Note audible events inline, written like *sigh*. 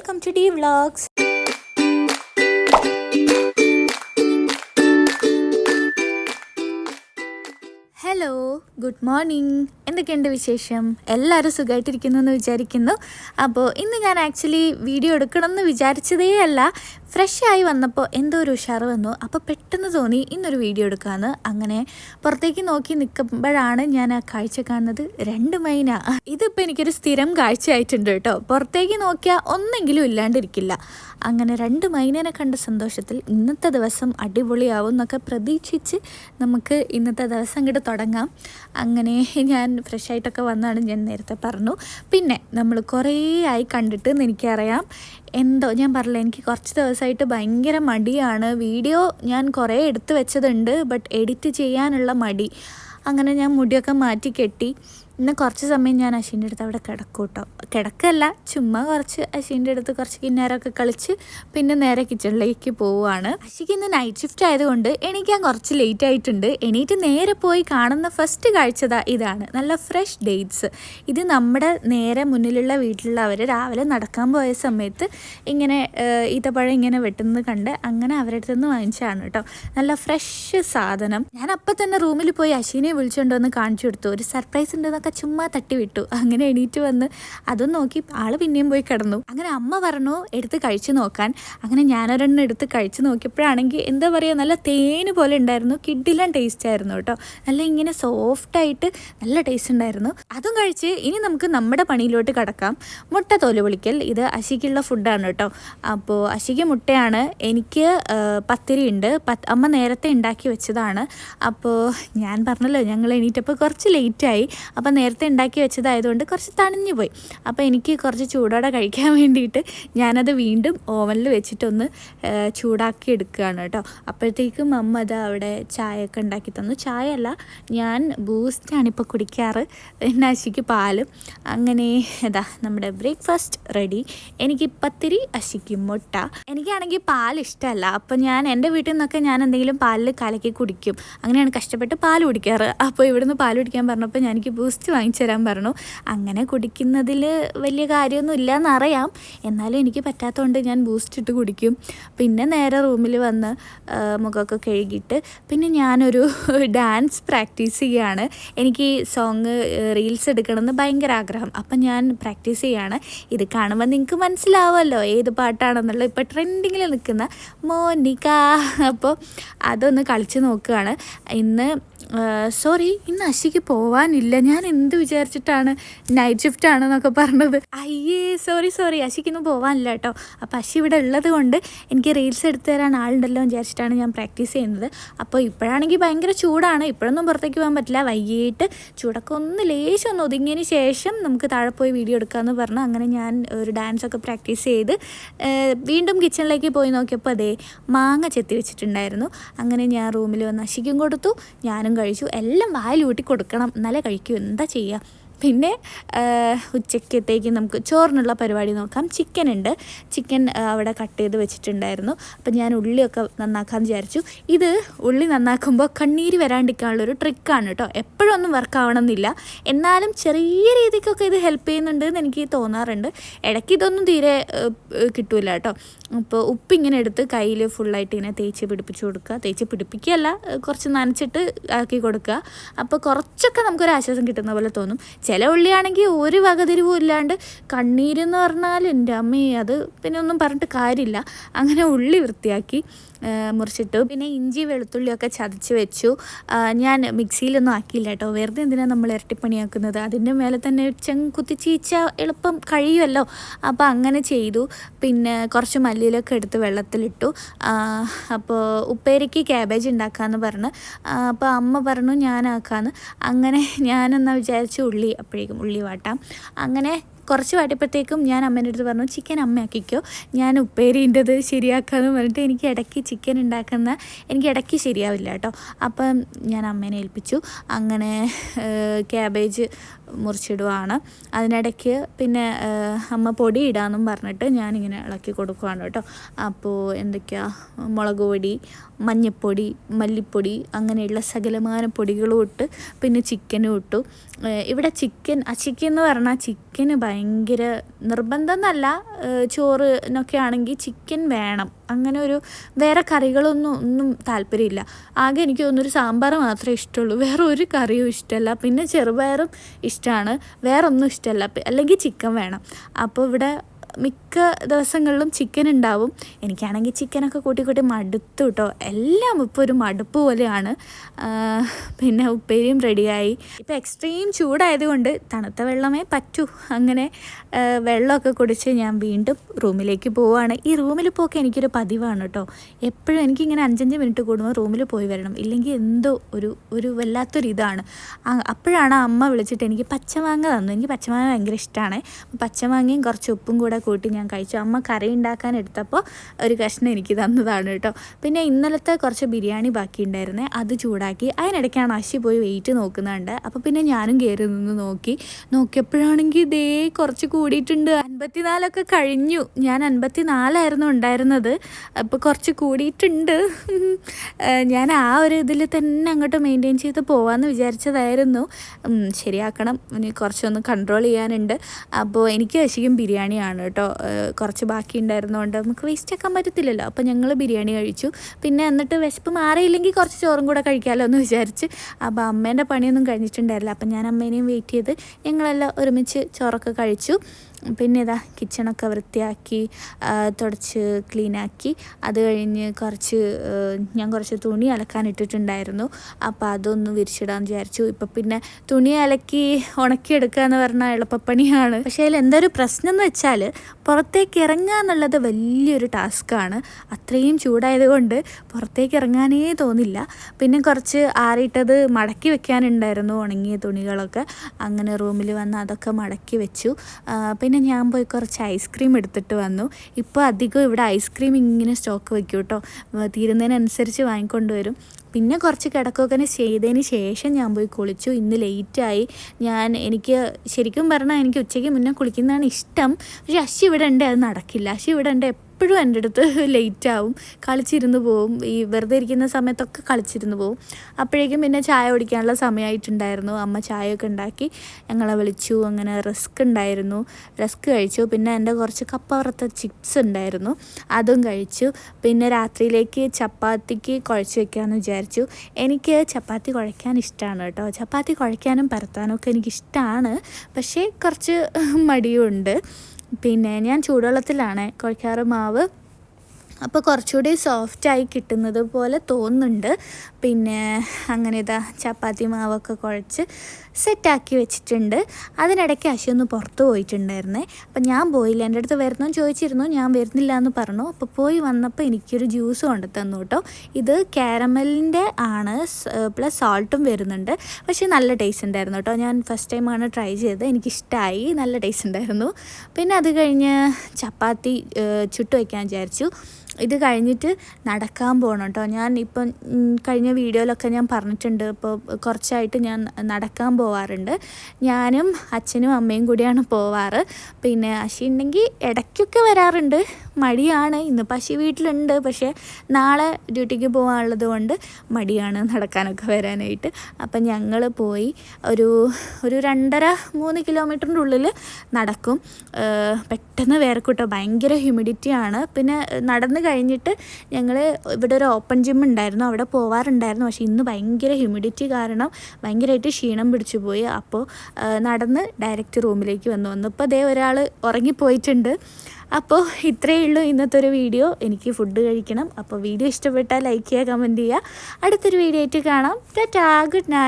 Welcome to the vlogs hello good morning എന്തൊക്കെയുണ്ട് വിശേഷം? എല്ലാവരും സുഖമായിട്ടിരിക്കുന്നു എന്ന് വിചാരിക്കുന്നു. അപ്പോൾ ഇന്ന് ഞാൻ ആക്ച്വലി വീഡിയോ എടുക്കണമെന്ന് വിചാരിച്ചതേ അല്ല ഫ്രഷ് ആയി വന്നപ്പോൾ എന്തോ ഒരു ഉഷാറ് വന്നു. അപ്പോൾ പെട്ടെന്ന് തോന്നി ഇന്നൊരു വീഡിയോ എടുക്കാമെന്ന് അങ്ങനെ പുറത്തേക്ക് നോക്കി നിൽക്കുമ്പോഴാണ് ഞാൻ ആ കാഴ്ച കാണുന്നത്. രണ്ട് മൈന. ഇതിപ്പോൾ എനിക്കൊരു സ്ഥിരം കാഴ്ചയായിട്ടുണ്ട് കേട്ടോ. പുറത്തേക്ക് നോക്കിയാൽ ഒന്നെങ്കിലും ഇല്ലാണ്ടിരിക്കില്ല. അങ്ങനെ രണ്ട് മൈനേനെ കണ്ട സന്തോഷത്തിൽ ഇന്നത്തെ ദിവസം അടിപൊളിയാവും എന്നൊക്കെ പ്രതീക്ഷിച്ച് നമുക്ക് ഇന്നത്തെ ദിവസം അങ്ങോട്ട് തുടങ്ങാം. അങ്ങനെ ഞാൻ ഫ്രഷ് ആയിട്ടൊക്കെ വന്നാണ് ഞാൻ നേരത്തെ പറഞ്ഞു. പിന്നെ നമ്മൾ കുറേ ആയി കണ്ടിട്ട് എനിക്കറിയാം. എന്തോ ഞാൻ പറഞ്ഞില്ല എനിക്ക് കുറച്ച് ദിവസമായിട്ട് ഭയങ്കര മടിയാണ്. വീഡിയോ ഞാൻ കുറേ എടുത്തു വെച്ചതുണ്ട് ബട്ട് എഡിറ്റ് ചെയ്യാനുള്ള മടി. അങ്ങനെ ഞാൻ മുടിയൊക്കെ മാറ്റി കെട്ടി. ഇന്ന് കുറച്ച് സമയം ഞാൻ അശ്വിന്റെ അടുത്ത് അവിടെ കിടക്കും കേട്ടോ കിടക്കല്ല ചുമ്മാ കുറച്ച് അശ്വിന്റെ അടുത്ത് കുറച്ച് കിന്നാരമൊക്കെ കളിച്ച് പിന്നെ നേരെ കിച്ചണിലേക്ക് പോവുകയാണ്. അശ്വിക്ക് ഇന്ന് നൈറ്റ് ഷിഫ്റ്റ് ആയതുകൊണ്ട് എണീക്കാൻ കുറച്ച് ലേറ്റ് ആയിട്ടുണ്ട്. എണീറ്റ് നേരെ പോയി കാണുന്ന ഫസ്റ്റ് കാഴ്ചത ഇതാണ്. നല്ല ഫ്രഷ് ഡേറ്റ്സ് ഇത് നമ്മുടെ നേരെ മുന്നിലുള്ള വീട്ടിലുള്ളവർ രാവിലെ നടക്കാൻ പോയ സമയത്ത് ഇങ്ങനെ ഈത്തപ്പഴം ഇങ്ങനെ വെട്ടുന്നത് കണ്ട് അങ്ങനെ അവരുടെ അടുത്ത് നിന്ന് വാങ്ങിച്ചതാണ് കേട്ടോ നല്ല ഫ്രഷ് സാധനം. ഞാൻ അപ്പം തന്നെ റൂമിൽ പോയി അശ്വിനെ വിളിച്ചുകൊണ്ടുവന്ന് കാണിച്ചു കൊടുത്തു. ഒരു സർപ്രൈസ് ഉണ്ടെന്നൊക്കെ ചുമ്മാ തട്ടി വിട്ടു അങ്ങനെ എണീറ്റ് വന്ന് അതും നോക്കി ആൾ പിന്നെയും പോയി കിടന്നു. അങ്ങനെ അമ്മ പറഞ്ഞു എടുത്ത് കഴിച്ചു നോക്കാൻ. അങ്ങനെ ഞാനൊരെണ്ണം എടുത്ത് കഴിച്ചു നോക്കിയപ്പോഴാണെങ്കിൽ എന്താ പറയുക നല്ല തേന് പോലെ ഉണ്ടായിരുന്നു. കിഡിലും ടേസ്റ്റ് ആയിരുന്നു കേട്ടോ. നല്ല ഇങ്ങനെ സോഫ്റ്റായിട്ട് നല്ല ടേസ്റ്റ് ഉണ്ടായിരുന്നു. അതും കഴിച്ച് ഇനി നമുക്ക് നമ്മുടെ പണിയിലോട്ട് കടക്കാം. മുട്ട തോൽ പൊളിക്കൽ. ഇത് അശിക്കുള്ള ഫുഡാണ് കേട്ടോ. അപ്പോൾ അശിക്ക് മുട്ടയാണ്. എനിക്ക് പത്തിരി ഉണ്ട്. അമ്മ നേരത്തെ ഉണ്ടാക്കി വെച്ചതാണ്. അപ്പോൾ ഞാൻ പറഞ്ഞല്ലോ ഞങ്ങൾ എണീറ്റപ്പോൾ കുറച്ച് ലേറ്റായി അപ്പോൾ നേരത്തെ ഉണ്ടാക്കി വെച്ചതായതുകൊണ്ട് കുറച്ച് തണിഞ്ഞു പോയി. അപ്പോൾ എനിക്ക് കുറച്ച് ചൂടോടെ കഴിക്കാൻ വേണ്ടിയിട്ട് ഞാനത് വീണ്ടും ഓവനിൽ വെച്ചിട്ടൊന്ന് ചൂടാക്കി എടുക്കുകയാണ് കേട്ടോ. അപ്പോഴത്തേക്കും അമ്മ അത് അവിടെ ചായയൊക്കെ ഉണ്ടാക്കി തന്നു. ചായ അല്ല ഞാൻ ബൂസ്റ്റാണ് ഇപ്പോൾ കുടിക്കാറ്. അശിക്ക് പാലും. അങ്ങനെ ഇതാ നമ്മുടെ ബ്രേക്ക്ഫാസ്റ്റ് റെഡി. എനിക്ക് പത്തിരി അശിക്ക് മുട്ട. എനിക്കാണെങ്കിൽ പാൽ ഇഷ്ടമല്ല. അപ്പം ഞാൻ എന്റെ വീട്ടിൽ നിന്നൊക്കെ ഞാൻ എന്തെങ്കിലും പാലിൽ കലക്കി കുടിക്കും. അങ്ങനെയാണ് കഷ്ടപ്പെട്ട് പാൽ കുടിക്കാറ്. അപ്പോൾ ഇവിടുന്ന് പാൽ കുടിക്കാൻ പറഞ്ഞപ്പോൾ ഞാൻ എനിക്ക് ബൂസ്റ്റ് വാങ്ങിച്ചു തരാൻ പറഞ്ഞു. അങ്ങനെ കുടിക്കുന്നതിൽ വലിയ കാര്യമൊന്നും ഇല്ല എന്നറിയാം. എന്നാലും എനിക്ക് പറ്റാത്തതുകൊണ്ട് ഞാൻ ബൂസ്റ്റ് ഇട്ട് കുടിക്കും. പിന്നെ നേരെ റൂമിൽ വന്ന് മുഖമൊക്കെ കഴുകിയിട്ട് പിന്നെ ഞാനൊരു *laughs* ഡാൻസ് പ്രാക്ടീസ് ചെയ്യുകയാണ് എനിക്ക് ഈ സോങ് റീൽസ് എടുക്കണമെന്ന് ഭയങ്കര ആഗ്രഹം. അപ്പം ഞാൻ പ്രാക്ടീസ് ചെയ്യുകയാണ് ഇത് കാണുമ്പോൾ നിങ്ങൾക്ക് മനസ്സിലാവുമല്ലോ ഏത് പാട്ടാണെന്നുള്ളത് ഇപ്പോൾ ട്രെൻഡിങ്ങിൽ നിൽക്കുന്ന മോനിക അപ്പോൾ അതൊന്ന് കളിച്ച് നോക്കുകയാണ്. ഇന്ന് സോറി ഇന്ന് അശിക്ക് പോവാനില്ല. ഞാൻ എന്ത് വിചാരിച്ചിട്ടാണ് നൈറ്റ് ഷിഫ്റ്റ് ആണെന്നൊക്കെ പറഞ്ഞത്. അയ്യേ സോറി സോറി അശിക്കൊന്നും പോവാനില്ല കേട്ടോ. അപ്പോൾ അശി ഇവിടെ ഉള്ളത് കൊണ്ട് എനിക്ക് റീൽസ് എടുത്തു തരാൻ ആളുണ്ടല്ലോ വിചാരിച്ചിട്ടാണ് ഞാൻ പ്രാക്ടീസ് ചെയ്യുന്നത്. അപ്പോൾ ഇപ്പോഴാണെങ്കിൽ ഭയങ്കര ചൂടാണ്. ഇപ്പോഴൊന്നും പുറത്തേക്ക് പോകാൻ പറ്റില്ല. വൈകിട്ട് ചൂടൊക്കെ ഒന്ന് ലേശം ഒന്ന് ഒതുങ്ങിയതിന് ശേഷം നമുക്ക് താഴെ പോയി വീഡിയോ എടുക്കാമെന്ന് പറഞ്ഞു. അങ്ങനെ ഞാൻ ഒരു ഡാൻസ് ഒക്കെ പ്രാക്ടീസ് ചെയ്ത് വീണ്ടും കിച്ചണിലേക്ക് പോയി നോക്കിയപ്പോൾ അതേ മാങ്ങ ചെത്തി വെച്ചിട്ടുണ്ടായിരുന്നു. അങ്ങനെ ഞാൻ റൂമിൽ വന്ന് അശിക്കും കൊടുത്തു ഞാനും കഴിച്ചു. എല്ലാം വായിലൂട്ടി കൊടുക്കണം. എന്നാലേ കഴിക്കൂ. ചെയ്യുക പിന്നെ ഉച്ചക്കത്തേക്ക് നമുക്ക് ചോറിനുള്ള പരിപാടി നോക്കാം. ചിക്കൻ ഉണ്ട്. ചിക്കൻ അവിടെ കട്ട് ചെയ്ത് വെച്ചിട്ടുണ്ടായിരുന്നു. അപ്പം ഞാൻ ഉള്ളിയൊക്കെ നന്നാക്കാമെന്ന് വിചാരിച്ചു. ഇത് ഉള്ളി നന്നാക്കുമ്പോൾ കണ്ണീര് വരാണ്ടിരിക്കാനുള്ളൊരു ട്രിക്കാണ് കേട്ടോ. എപ്പോഴും ഒന്നും വർക്ക് ആവണമെന്നില്ല. എന്നാലും ചെറിയ രീതിക്കൊക്കെ ഇത് ഹെൽപ്പ് ചെയ്യുന്നുണ്ട് എന്ന് എനിക്ക് തോന്നാറുണ്ട്. ഇടയ്ക്ക് ഇതൊന്നും തീരെ കിട്ടൂല കേട്ടോ. അപ്പോൾ ഉപ്പിങ്ങനെ എടുത്ത് കയ്യിൽ ഫുള്ളായിട്ട് ഇങ്ങനെ തേച്ച് പിടിപ്പിച്ച് കൊടുക്കുക. തേച്ച് പിടിപ്പിക്കുകയല്ല കുറച്ച് നനച്ചിട്ട് ആക്കി കൊടുക്കുക. അപ്പോൾ കുറച്ചൊക്കെ നമുക്കൊരു ആശ്വാസം കിട്ടുന്ന പോലെ തോന്നും. ചില ഉള്ളിയാണെങ്കിൽ ഒരു വകതിരിവും ഇല്ലാണ്ട് കണ്ണീരെന്ന് പറഞ്ഞാൽ എന്റെ അമ്മേ അത് പിന്നെ ഒന്നും പറഞ്ഞിട്ട് കാര്യമില്ല. അങ്ങനെ ഉള്ളി വൃത്തിയാക്കി മുറിച്ചിട്ടു. പിന്നെ ഇഞ്ചി വെളുത്തുള്ളിയൊക്കെ ചതച്ച് വെച്ചു. ഞാൻ മിക്സിയിലൊന്നും ആക്കിയില്ല കേട്ടോ വെറുതെ എന്തിനാണ് നമ്മൾ ഇരട്ടിപ്പണിയാക്കുന്നത്? അതിന്റെ മേലെ തന്നെ ചെങ്കുത്തി ചീച്ച എളുപ്പം കഴിയുമല്ലോ. അപ്പോൾ അങ്ങനെ ചെയ്തു. പിന്നെ കുറച്ച് മല്ലിയിലൊക്കെ എടുത്ത് വെള്ളത്തിലിട്ടു. അപ്പോൾ ഉപ്പേരിക്ക് ക്യാബേജ് ഉണ്ടാക്കാമെന്ന് പറഞ്ഞ്. അപ്പോൾ അമ്മ പറഞ്ഞു ഞാനാക്കാമെന്ന് അങ്ങനെ ഞാനെന്നാ വിചാരിച്ചു ഉള്ളി അപ്പോഴേക്കും ഉള്ളി വാട്ടാം. അങ്ങനെ കുറച്ച് വാട്ടിയപ്പോഴത്തേക്കും ഞാൻ അമ്മേന്റെ അടുത്ത് പറഞ്ഞു ചിക്കൻ അമ്മയാക്കിക്കോ ഞാൻ ഉപ്പേരിന്റെത് ശരിയാക്കാമെന്ന് പറഞ്ഞിട്ട് എനിക്ക് ഇടയ്ക്ക് ചിക്കൻ ഉണ്ടാക്കുന്ന എനിക്ക് ഇടയ്ക്ക് ശരിയാവില്ല കേട്ടോ. അപ്പം ഞാൻ അമ്മേനെ ഏൽപ്പിച്ചു. അങ്ങനെ ക്യാബേജ് മുറിച്ചിടുവാണ്. അതിനിടയ്ക്ക് പിന്നെ അമ്മ പൊടി ഇടാമെന്നും പറഞ്ഞിട്ട് ഞാനിങ്ങനെ ഇളക്കി കൊടുക്കുവാണ് കേട്ടോ. അപ്പോൾ എന്തൊക്കെയാ? മുളക് പൊടി മഞ്ഞൾപ്പൊടി മല്ലിപ്പൊടി അങ്ങനെയുള്ള സകലമാന പൊടികളും ഇട്ട് പിന്നെ ചിക്കനും ഇട്ടു. ഇവിടെ ചിക്കൻ ആ ചിക്കൻ എന്ന് പറഞ്ഞാൽ ചിക്കന് ഭയങ്കര നിർബന്ധം എന്നല്ല ചോറിനൊക്കെ ആണെങ്കിൽ ചിക്കൻ വേണം. അങ്ങനെ ഒരു വേറെ കറികളൊന്നും ഒന്നും താല്പര്യമില്ല. ആകെ എനിക്ക് തോന്നുന്നൊരു സാമ്പാർ മാത്രമേ ഇഷ്ടമുള്ളൂ. വേറെ ഒരു കറിയും ഇഷ്ടമല്ല. പിന്നെ ചെറുപയറും ഇഷ്ടമാണ് വേറൊന്നും ഇഷ്ടമല്ല. അല്ലെങ്കിൽ ചിക്കൻ വേണം. അപ്പോൾ ഇവിടെ മിക്ക ദിവസങ്ങളിലും ചിക്കൻ ഉണ്ടാവും. എനിക്കാണെങ്കിൽ ചിക്കനൊക്കെ കൂട്ടി കൂട്ടി മടുത്തു കേട്ടോ എല്ലാം ഇപ്പോൾ ഒരു മടുപ്പ് പോലെയാണ്. പിന്നെ ഉപ്പേരിയും റെഡിയായി ഇപ്പോൾ എക്സ്ട്രീം ചൂടായതുകൊണ്ട് തണുത്ത വെള്ളമേ പറ്റൂ. അങ്ങനെ വെള്ളമൊക്കെ കുടിച്ച് ഞാൻ വീണ്ടും റൂമിലേക്ക് പോവുകയാണ്. ഈ റൂമിൽ പോക്ക് എനിക്കൊരു പതിവാണ് കേട്ടോ എപ്പോഴും എനിക്കിങ്ങനെ അഞ്ചഞ്ച് മിനിറ്റ് കൂടുമ്പോൾ റൂമിൽ പോയി വരണം. ഇല്ലെങ്കിൽ എന്തോ ഒരു ഒരു വല്ലാത്തൊരു ഇതാണ്. ആ, അപ്പോഴാണ് അമ്മ വിളിച്ചിട്ട് എനിക്ക് പച്ചമാങ്ങ തന്നു. എനിക്ക് പച്ചമാങ്ങ ഭയങ്കര ഇഷ്ടമാണ് പച്ചമാങ്ങയും കുറച്ച് ഉപ്പും കൂടെ കൂട്ടി ഞാൻ കഴിച്ചു. അമ്മ കറി ഉണ്ടാക്കാൻ എടുത്തപ്പോൾ ഒരു കഷ്ണം എനിക്ക് തന്നതാണ് കേട്ടോ. പിന്നെ ഇന്നലത്തെ കുറച്ച് ബിരിയാണി ബാക്കി ഉണ്ടായിരുന്നേ അത് ചൂടാക്കി. അതിനിടയ്ക്കാണ് അശി പോയി വെയിറ്റ് നോക്കുന്നുണ്ട്. അപ്പോൾ പിന്നെ ഞാനും കയറി നിന്ന് നോക്കി. നോക്കിയപ്പോഴാണെങ്കിൽ ഇതേ കുറച്ച് കൂടിയിട്ടുണ്ട്. അൻപത്തിനാലൊക്കെ കഴിഞ്ഞു. ഞാൻ അൻപത്തിനാലായിരുന്നു ഉണ്ടായിരുന്നത്. അപ്പോൾ കുറച്ച് കൂടിയിട്ടുണ്ട്. ഞാൻ ആ ഒരു ഇതിൽ തന്നെ അങ്ങോട്ട് മെയിന്റെയിൻ ചെയ്ത് പോകാമെന്ന് വിചാരിച്ചതായിരുന്നു. ശരിയാക്കണം. ഇനി കുറച്ചൊന്ന് കൺട്രോൾ ചെയ്യാനുണ്ട്. അപ്പോൾ എനിക്ക് ശരിക്കും ബിരിയാണിയാണ് കേട്ടോ. കുറച്ച് ബാക്കി ഉണ്ടായിരുന്നതുകൊണ്ട് നമുക്ക് വേസ്റ്റ് ആക്കാൻ പറ്റത്തില്ലല്ലോ. അപ്പോൾ ഞങ്ങൾ ബിരിയാണി കഴിച്ചു. പിന്നെ എന്നിട്ട് വിശപ്പ് മാറിയില്ലെങ്കിൽ കുറച്ച് ചോറും കൂടെ കഴിക്കാമല്ലോ എന്ന് വിചാരിച്ച്. അപ്പോൾ അമ്മേന്റെ പണിയൊന്നും കഴിഞ്ഞിട്ടുണ്ടായിരുന്നില്ല. അപ്പം ഞാൻ അമ്മേനെയും വെയിറ്റ് ചെയ്ത് ഞങ്ങളെല്ലാം ഒരുമിച്ച് ചോറൊക്കെ കഴിച്ചു. പിന്നെ ഇതാ കിച്ചണൊക്കെ വൃത്തിയാക്കി തുടച്ച് ക്ലീനാക്കി അത് കഴിഞ്ഞ് കുറച്ച് ഞാൻ കുറച്ച് തുണി അലക്കാൻ ഇട്ടിട്ടുണ്ടായിരുന്നു. അപ്പോൾ അതൊന്ന് വിരിച്ചിടാമെന്ന് വിചാരിച്ചു. ഇപ്പം പിന്നെ തുണി അലക്കി ഉണക്കിയെടുക്കുക എന്ന് പറഞ്ഞാൽ എളുപ്പപ്പണിയാണ്. പക്ഷേ അതിൽ എന്തൊരു പ്രശ്നം എന്ന് വെച്ചാൽ പുറത്തേക്ക് ഇറങ്ങുക എന്നുള്ളത് വലിയൊരു ടാസ്ക്കാണ്. അത്രയും ചൂടായതുകൊണ്ട് പുറത്തേക്ക് ഇറങ്ങാനേ തോന്നില്ല. പിന്നെ കുറച്ച് ആറിയിട്ടത് മടക്കി വെക്കാനുണ്ടായിരുന്നു ഉണങ്ങിയ തുണികളൊക്കെ. അങ്ങനെ റൂമിൽ വന്ന് അതൊക്കെ മടക്കി വെച്ചു. പിന്നെ ഞാൻ പോയി കുറച്ച് ഐസ്ക്രീം എടുത്തിട്ട് വന്നു. ഇപ്പോൾ അധികം ഇവിടെ ഐസ്ക്രീം ഇങ്ങനെ സ്റ്റോക്ക് വെക്കും കേട്ടോ. തീരുന്നതിനനുസരിച്ച് വാങ്ങിക്കൊണ്ട് വരും. പിന്നെ കുറച്ച് കിടക്കൊക്കെ ചെയ്തതിന് ശേഷം ഞാൻ പോയി കുളിച്ചു. ഇന്ന് ലേറ്റായി. ഞാൻ എനിക്ക് ശരിക്കും പറഞ്ഞാൽ എനിക്ക് ഉച്ചയ്ക്ക് മുന്നേ കുളിക്കുന്നതാണ് ഇഷ്ടം. പക്ഷേ അശി ഇവിടെ ഉണ്ട് അത് നടക്കില്ല. അശി ഇവിടെ ഉണ്ട് എപ്പോഴും എന്റെ അടുത്ത് ലേറ്റ് ആവും കളിച്ചിരുന്ന് പോവും. ഈ വെറുതെ ഇരിക്കുന്ന സമയത്തൊക്കെ കളിച്ചിരുന്ന് പോവും. അപ്പോഴേക്കും പിന്നെ ചായ കുടിക്കാനുള്ള സമയമായിട്ടുണ്ടായിരുന്നു. അമ്മ ചായയൊക്കെ ഉണ്ടാക്കി ഞങ്ങളെ വിളിച്ചു. അങ്ങനെ റസ്ക് ഉണ്ടായിരുന്നു. റസ്ക് കഴിച്ചു. പിന്നെ എന്റെ കുറച്ച് കപ്പ വറുത്ത ചിപ്സ് ഉണ്ടായിരുന്നു. അതും കഴിച്ചു. പിന്നെ രാത്രിയിലേക്ക് ചപ്പാത്തിക്ക് കുഴച്ച് വെക്കാമെന്ന് വിചാരിച്ചു. എനിക്ക് ചപ്പാത്തി കുഴയ്ക്കാൻ ഇഷ്ടമാണ് കേട്ടോ. ചപ്പാത്തി കുഴയ്ക്കാനും പരത്താനും ഒക്കെ എനിക്കിഷ്ടമാണ് പക്ഷേ കുറച്ച് മടിയുണ്ട്. പിന്നെ ഞാൻ ചൂടുവെള്ളത്തിലാണ് കുഴക്കാറ് മാവ്. അപ്പോൾ കുറച്ചുകൂടി സോഫ്റ്റായി കിട്ടുന്നത് പോലെ തോന്നുന്നുണ്ട്. പിന്നെ അങ്ങനെ ഇതാ ചപ്പാത്തി മാവൊക്കെ കുഴച്ച് സെറ്റാക്കി വെച്ചിട്ടുണ്ട്. അതിനിടയ്ക്ക് അശി ഒന്ന് പുറത്ത് പോയിട്ടുണ്ടായിരുന്നേ. അപ്പം ഞാൻ പോയില്ല. എന്റെ അടുത്ത് വരുന്നു ചോദിച്ചിരുന്നു ഞാൻ വരുന്നില്ല എന്ന് പറഞ്ഞു. അപ്പോൾ പോയി വന്നപ്പോൾ എനിക്കൊരു ജ്യൂസ് കൊണ്ട് തന്നു കേട്ടോ. ഇത് കാരമലിന്റെ ആണ് പ്ലസ് സാൾട്ടും വരുന്നുണ്ട്. പക്ഷേ നല്ല ടേസ്റ്റ് ഉണ്ടായിരുന്നു കേട്ടോ. ഞാൻ ഫസ്റ്റ് ടൈമാണ് ട്രൈ ചെയ്തത്. എനിക്കിഷ്ടമായി നല്ല ടേസ്റ്റ് ഉണ്ടായിരുന്നു. പിന്നെ അത് കഴിഞ്ഞ് ചപ്പാത്തി ചുട്ട് വയ്ക്കാൻ വിചാരിച്ചു. ഇത് കഴിഞ്ഞിട്ട് നടക്കാൻ പോകണം കേട്ടോ ഞാൻ ഇപ്പം കഴിഞ്ഞ വീഡിയോയിലൊക്കെ ഞാൻ പറഞ്ഞിട്ടുണ്ട്. ഇപ്പോൾ കുറച്ചായിട്ട് ഞാൻ നടക്കാൻ പോവാറുണ്ട്. ഞാനും അച്ഛനും അമ്മയും കൂടിയാണ് പോവാറ്. പിന്നെ അശി ഉണ്ടെങ്കിൽ ഇടയ്ക്കൊക്കെ വരാറുണ്ട്. മടിയാണ്. ഇന്നിപ്പോൾ അശി വീട്ടിലുണ്ട്. പക്ഷേ നാളെ ഡ്യൂട്ടിക്ക് പോകാനുള്ളത് കൊണ്ട് മടിയാണ് നടക്കാനൊക്കെ വരാനായിട്ട്. അപ്പം ഞങ്ങൾ പോയി ഒരു ഒരു രണ്ടര മൂന്ന് കിലോമീറ്ററിന്റെ ഉള്ളിൽ നടക്കും. പെട്ടെന്ന് വേർക്കൂട്ടോ ഭയങ്കര ഹ്യൂമിഡിറ്റിയാണ്. പിന്നെ നടന്ന് കഴിഞ്ഞിട്ട് ഞങ്ങൾ ഇവിടെ ഒരു ഓപ്പൺ ജിം ഉണ്ടായിരുന്നു. അവിടെ പോവാറുണ്ടായിരുന്നു. പക്ഷേ ഇന്ന് ഭയങ്കര ഹ്യൂമിഡിറ്റി കാരണം ഭയങ്കരമായിട്ട് ക്ഷീണം പിടിച്ചു പോയി. അപ്പോൾ നടന്ന് ഡയറക്റ്റ് റൂമിലേക്ക് വന്നു. വന്നപ്പോൾ അതേ ഒരാൾ ഉറങ്ങിപ്പോയിട്ടുണ്ട് അപ്പോൾ ഇത്രയേ ഉള്ളൂ ഇന്നത്തെ ഒരു വീഡിയോ എനിക്ക് ഫുഡ് കഴിക്കണം. അപ്പോൾ വീഡിയോ ഇഷ്ടപ്പെട്ടാൽ ലൈക്ക് ചെയ്യുക കമന്റ് ചെയ്യുക. അടുത്തൊരു വീഡിയോ ആയിട്ട് കാണാം. Tata good night